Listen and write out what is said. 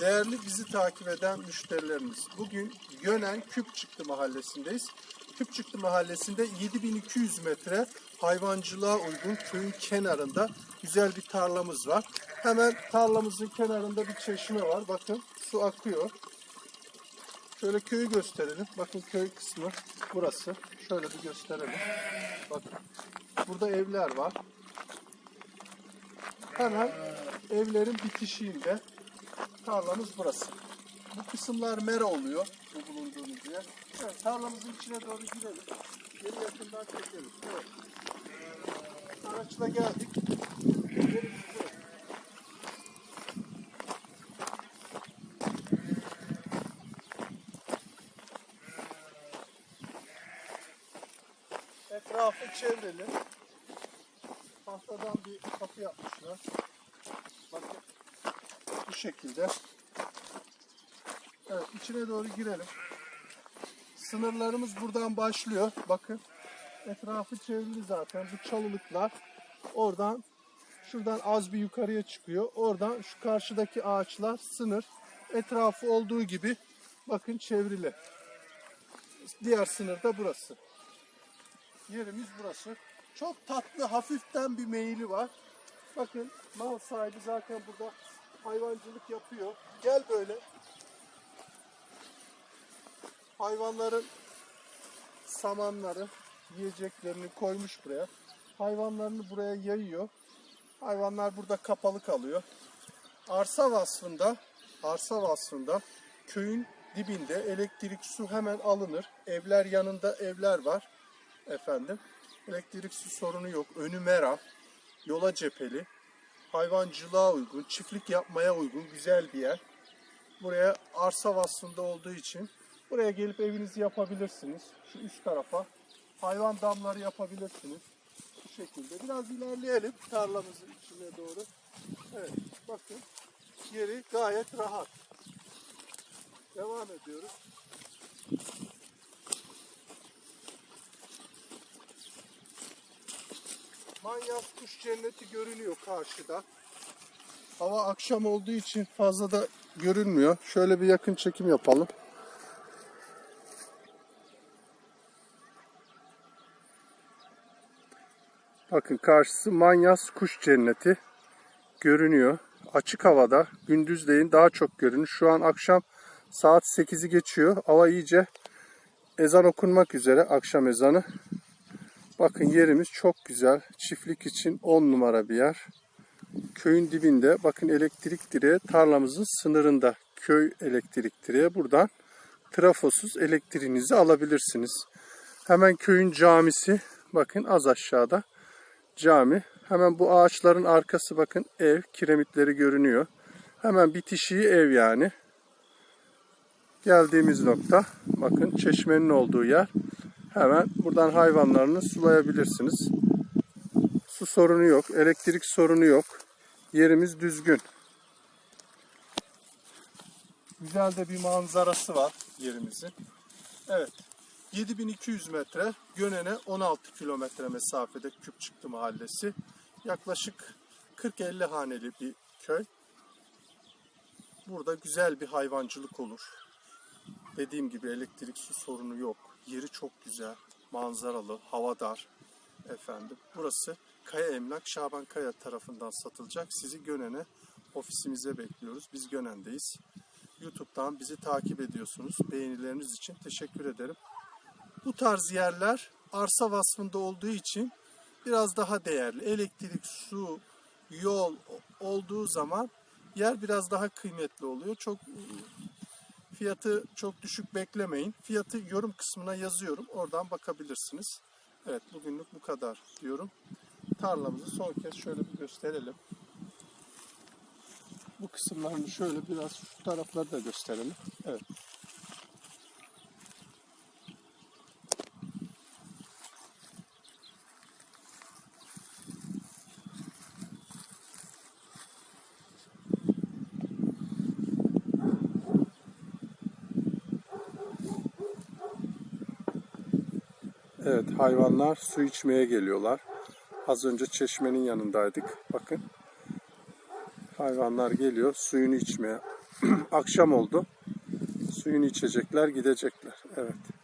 Değerli bizi takip eden müşterilerimiz, bugün Gönen Küpçıktı mahallesindeyiz. Küpçıktı mahallesinde 7200 metre hayvancılığa uygun köyün kenarında güzel bir tarlamız var. Hemen tarlamızın kenarında bir çeşme var. Bakın su akıyor. Şöyle köyü gösterelim. Bakın köy kısmı burası. Şöyle bir gösterelim. Bakın. Burada evler var. Hemen evlerin bitişiğinde tarlamız burası. Bu kısımlar mera oluyor. Bu bulunduğumuz yer. Evet, tarlamızın içine doğru girelim. Geri yakından çekelim. Evet. Araçla geldik. Etrafı çevrili. Tahtadan bir kapı yapmışlar. Şekilde. Evet içine doğru girelim. Sınırlarımız buradan başlıyor. Bakın etrafı çevrili zaten. Bu çalılıklar oradan şuradan az bir yukarıya çıkıyor. Oradan şu karşıdaki ağaçlar sınır. Etrafı olduğu gibi bakın çevrili. Diğer sınır da burası. Yerimiz burası. Çok tatlı, hafiften bir meyili var. Bakın mal sahibi zaten burada hayvancılık yapıyor. Gel böyle. Hayvanların samanları, yiyeceklerini koymuş buraya. Hayvanlarını buraya yayıyor. Hayvanlar burada kapalı kalıyor. Arsa vasfında, arsa vasfında köyün dibinde elektrik su hemen alınır. Evler yanında evler var efendim. Elektrik su sorunu yok. Önü mera, yola cepheli, hayvancılığa uygun, çiftlik yapmaya uygun güzel bir yer. Buraya arsa vasfında olduğu için buraya gelip evinizi yapabilirsiniz. Şu üst tarafa hayvan damları yapabilirsiniz. Bu şekilde. Biraz ilerleyelim tarlamızın içine doğru. Evet bakın yeri gayet rahat. Devam ediyoruz. Manyas kuş cenneti görünüyor karşıda. Hava akşam olduğu için fazla da görünmüyor. Şöyle bir yakın çekim yapalım. Bakın karşısı Manyas kuş cenneti görünüyor. Açık havada gündüzleyin daha çok görünür. Şu an akşam saat 8'i geçiyor. Hava iyice ezan okunmak üzere akşam ezanı. Bakın yerimiz çok güzel. Çiftlik için 10 numara bir yer. Köyün dibinde bakın elektrik direği tarlamızın sınırında. Köy elektrik direği buradan trafosuz elektriğinizi alabilirsiniz. Hemen köyün camisi bakın az aşağıda cami. Hemen bu ağaçların arkası bakın ev kiremitleri görünüyor. Hemen bitişiği ev yani. Geldiğimiz nokta bakın çeşmenin olduğu yer. Hemen buradan hayvanlarını sulayabilirsiniz. Su sorunu yok, elektrik sorunu yok. Yerimiz düzgün. Güzel de bir manzarası var yerimizin. Evet. 7200 metre, Gönen'e 16 kilometre mesafede Küpçıktı mahallesi. Yaklaşık 40-50 haneli bir köy. Burada güzel bir hayvancılık olur. Dediğim gibi elektrik su sorunu yok. Yeri çok güzel, manzaralı, havadar efendim. Burası Kaya Emlak Şaban Kaya tarafından satılacak. Sizi Gönen'e ofisimize bekliyoruz. Biz Gönen'deyiz. YouTube'dan bizi takip ediyorsunuz. Beğenileriniz için teşekkür ederim. Bu tarz yerler arsa vasfında olduğu için biraz daha değerli. Elektrik, su, yol olduğu zaman yer biraz daha kıymetli oluyor. Çok Fiyatı çok düşük beklemeyin. Fiyatı yorum kısmına yazıyorum. Oradan bakabilirsiniz. Evet bugünlük bu kadar diyorum. Tarlamızı son kez şöyle bir gösterelim. Bu kısımlarını şöyle biraz şu tarafları da gösterelim. Evet. Evet hayvanlar su içmeye geliyorlar. Az önce çeşmenin yanındaydık. Bakın. Hayvanlar geliyor suyunu içmeye. Akşam oldu. Suyunu içecekler, gidecekler. Evet.